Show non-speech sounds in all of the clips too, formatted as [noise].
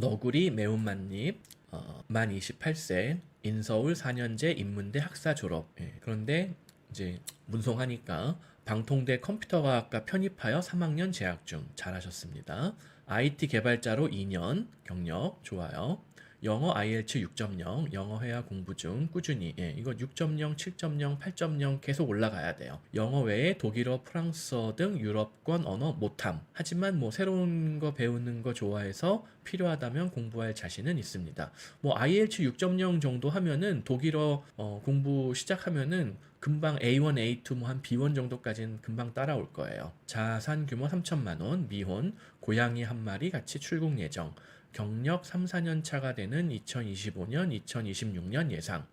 너구리 매운맛잎 어, 만 28세 인서울 4년제 인문대 학사 졸업. 예, 그런데 이제 문송하니까 방통대 컴퓨터과학과 편입하여 3학년 재학 중 잘하셨습니다. IT 개발자로 2년 경력 좋아요. 영어 IELTS 6.0 영어 회화 공부 중 꾸준히 예, 이거 6.0, 7.0, 8.0 계속 올라가야 돼요. 영어 외에 독일어, 프랑스어 등 유럽권 언어 못함. 하지만 뭐 새로운 거 배우는 거 좋아해서 필요하다면 공부할 자신은 있습니다. 뭐 IELTS 6.0 정도 하면은 독일어 어, 공부 시작하면은 금방 A1, A2 뭐 한 B1 정도까지는 금방 따라올 거예요. 자산 규모 3천만 원, 미혼, 고양이 한 마리 같이 출국 예정. 경력 3, 4년 차가 되는 2025년, 2026년 예상.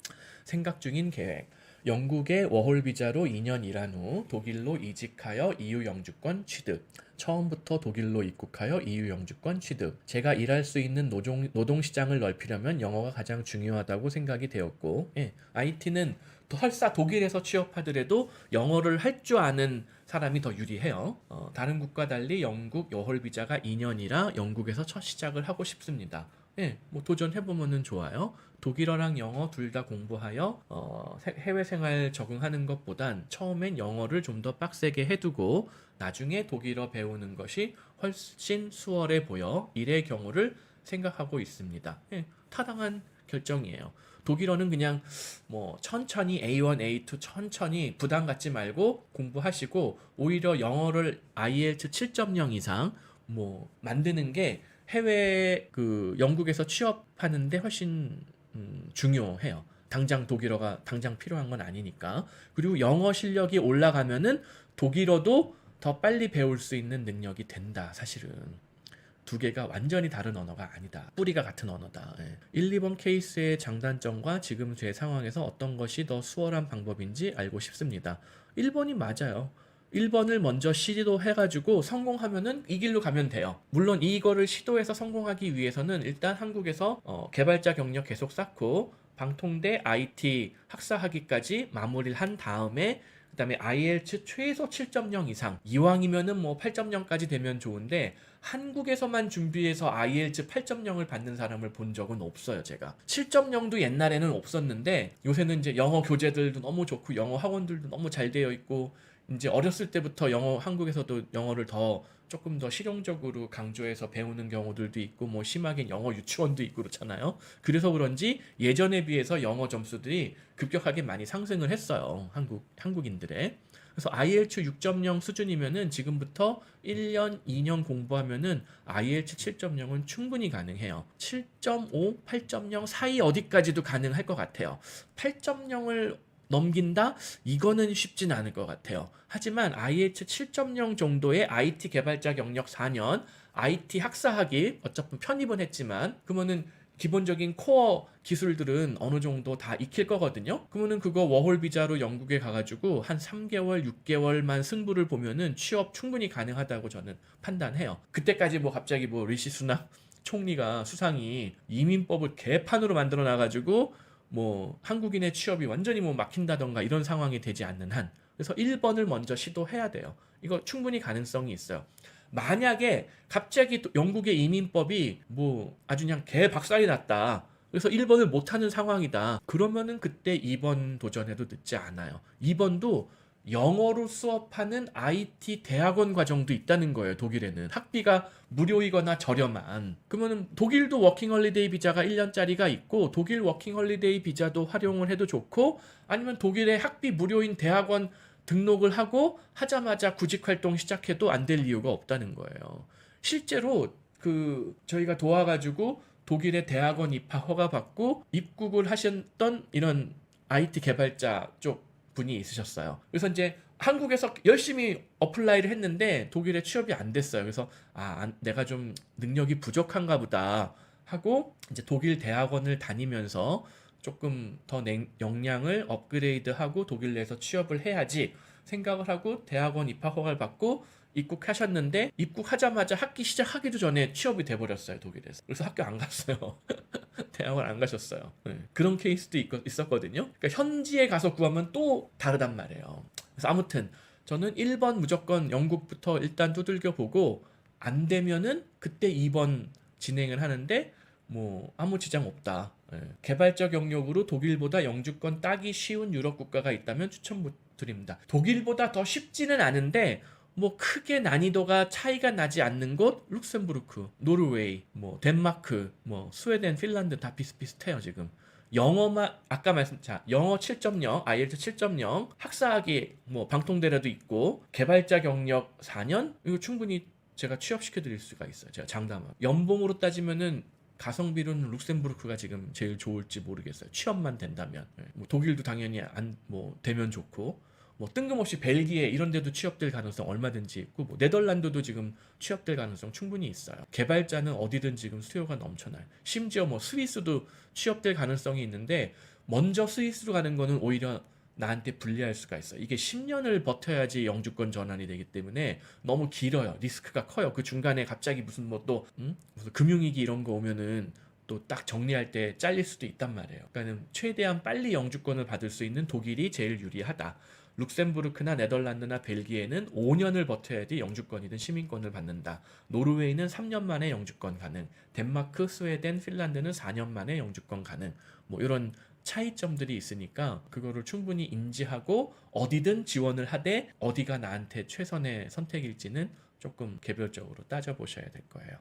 생각 중인 계획. 영국의 워홀 비자로 2년 일한 후 독일로 이직하여 EU 영주권 취득. 처음부터 독일로 입국하여 EU 영주권 취득. 제가 일할 수 있는 노동, 노동 시장을 넓히려면 영어가 가장 중요하다고 생각이 되었고, 예, IT는 더 설사 독일에서 취업하더라도 영어를 할 줄 아는 사람이 더 유리해요. 어, 다른 국과 달리 영국 여홀 비자가 2년이라 영국에서 첫 시작을 하고 싶습니다. 예, 뭐 도전해보면은 좋아요. 독일어랑 영어 둘 다 공부하여 어, 세- 해외 생활 적응하는 것보단 처음엔 영어를 좀 더 빡세게 해두고 나중에 독일어 배우는 것이 훨씬 수월해 보여 일의 경우를 생각하고 있습니다. 예, 타당한 결정이에요. 독일어는 그냥 뭐 천천히 A1, A2 천천히 부담 갖지 말고 공부하시고 오히려 영어를 IELTS 7.0 이상 뭐 만드는 게 해외 그 영국에서 취업하는데 훨씬 음, 중요해요. 당장 독일어가 당장 필요한 건 아니니까. 그리고 영어 실력이 올라가면은 독일어도 더 빨리 배울 수 있는 능력이 된다. 사실은. 두 개가 완전히 다른 언어가 아니다. 뿌리가 같은 언어다. 예. 1, 2번 케이스의 장단점과 지금 제 상황에서 어떤 것이 더 수월한 방법인지 알고 싶습니다. 1번이 맞아요. 1번을 먼저 시도해가지고 성공하면은 이 길로 가면 돼요. 물론 이거를 시도해서 성공하기 위해서는 일단 한국에서 어, 개발자 경력 계속 쌓고 방통대 IT 학사학위까지 마무리를 한 다음에 그다음에 IELTS 최소 7.0 이상 이왕이면은 뭐 8.0까지 되면 좋은데 한국에서만 준비해서 IELTS 8.0을 받는 사람을 본 적은 없어요 제가 7.0도 옛날에는 없었는데 요새는 이제 영어 교재들도 너무 좋고 영어 학원들도 너무 잘 되어 있고 이제 어렸을 때부터 영어 한국에서도 영어를 더 조금 더 실용적으로 강조해서 배우는 경우들도 있고 뭐 심하게 영어 유치원도 있고 그렇잖아요. 그래서 그런지 예전에 비해서 영어 점수들이 급격하게 많이 상승을 했어요. 한국 한국인들의. 그래서 IELTS 6.0 수준이면은 지금부터 1년, 2년 공부하면은 IELTS 7.0은 충분히 가능해요. 7.5, 8.0 사이 어디까지도 가능할 것 같아요. 8.0을 넘긴다? 이거는 쉽진 않을 것 같아요. 하지만 IH 7.0 정도의 IT 개발자 경력 4년, IT 학사학위, 어차피 편입은 했지만, 그러면은 기본적인 코어 기술들은 어느 정도 다 익힐 거거든요. 그러면은 그거 워홀 비자로 영국에 가가지고 한 3개월, 6개월만 승부를 보면은 취업 충분히 가능하다고 저는 판단해요. 그때까지 뭐 갑자기 뭐 리시 수낙 총리가 수상이 이민법을 개판으로 만들어 놔가지고 뭐 한국인의 취업이 완전히 뭐 막힌다던가 이런 상황이 되지 않는 한 그래서 1번을 먼저 시도해야 돼요. 이거 충분히 가능성이 있어요. 만약에 갑자기 또 영국의 이민법이 뭐 아주 그냥 개 박살이 났다. 그래서 1번을 못하는 상황이다. 그러면은 그때 2번 도전해도 늦지 않아요. 2번도 영어로 수업하는 IT 대학원 과정도 있다는 거예요, 독일에는. 학비가 무료이거나 저렴한. 그러면은 독일도 워킹 홀리데이 비자가 1년짜리가 있고 독일 워킹 홀리데이 비자도 활용을 해도 좋고 아니면 독일의 학비 무료인 대학원 등록을 하고 하자마자 구직 활동 시작해도 안 될 이유가 없다는 거예요. 실제로 그 저희가 도와가지고 독일의 대학원 입학 허가 받고 입국을 하셨던 이런 IT 개발자 쪽 분이 있으셨어요. 그래서 이제 한국에서 열심히 어플라이를 했는데 독일에 취업이 안 됐어요. 그래서 아 안- 내가 좀 능력이 부족한가 보다 하고 이제 독일 대학원을 다니면서 조금 더 냉- 역량을 업그레이드하고 독일 내에서 취업을 해야지 생각을 하고 대학원 입학 허가를 받고 입국하셨는데 입국하자마자 학기 시작하기도 전에 취업이 돼버렸어요 독일에서 그래서 학교 안 갔어요 [laughs] 대학원 안 가셨어요 네, 그런 케이스도 있, 있었거든요 그러니까 현지에 가서 구하면 또 다르단 말이에요 그래서 아무튼 저는 1번 무조건 영국부터 일단 두들겨 보고 안 되면은 그때 2번 진행을 하는데 뭐 아무 지장 없다. 예. 개발적 영역으로 독일보다 영주권 따기 쉬운 유럽 국가가 있다면 추천 못 드립니다. 독일보다 더 쉽지는 않은데 뭐 크게 난이도가 차이가 나지 않는 곳 룩셈부르크, 노르웨이, 뭐 덴마크, 뭐 스웨덴, 핀란드 다 비슷비슷해요 지금. 영어만 아까 말씀 자 영어 7.0, IELTS 7.0 학사학위 뭐 방통대라도 있고 개발자 경력 4년 이거 충분히 제가 취업시켜 드릴 수가 있어요. 제가 장담하고 연봉으로 따지면은 가성비로는 룩셈부르크가 지금 제일 좋을지 모르겠어요. 취업만 된다면 예, 뭐 독일도 당연히 안 뭐 되면 좋고 뭐 뜬금없이 벨기에 이런 데도 취업될 가능성 얼마든지 있고 뭐 네덜란드도 지금 취업될 가능성 충분히 있어요. 개발자는 어디든 지금 수요가 넘쳐나요. 심지어 뭐 스위스도 취업될 가능성이 있는데 먼저 스위스로 가는 거는 오히려 나한테 불리할 수가 있어요. 이게 10년을 버텨야지 영주권 전환이 되기 때문에 너무 길어요. 리스크가 커요. 그 중간에 갑자기 무슨 뭐또 무슨 금융위기 이런 거 오면은 또 딱 정리할 때 잘릴 수도 있단 말이에요. 그러니까는 최대한 빨리 영주권을 받을 수 있는 독일이 제일 유리하다. 룩셈부르크나 네덜란드나 벨기에는 5년을 버텨야지 영주권이든 시민권을 받는다. 노르웨이는 3년 만에 영주권 가능. 덴마크, 스웨덴, 핀란드는 4년 만에 영주권 가능. 뭐 이런 차이점들이 있으니까 그거를 충분히 인지하고 어디든 지원을 하되 어디가 나한테 최선의 선택일지는 조금 개별적으로 따져보셔야 될 거예요.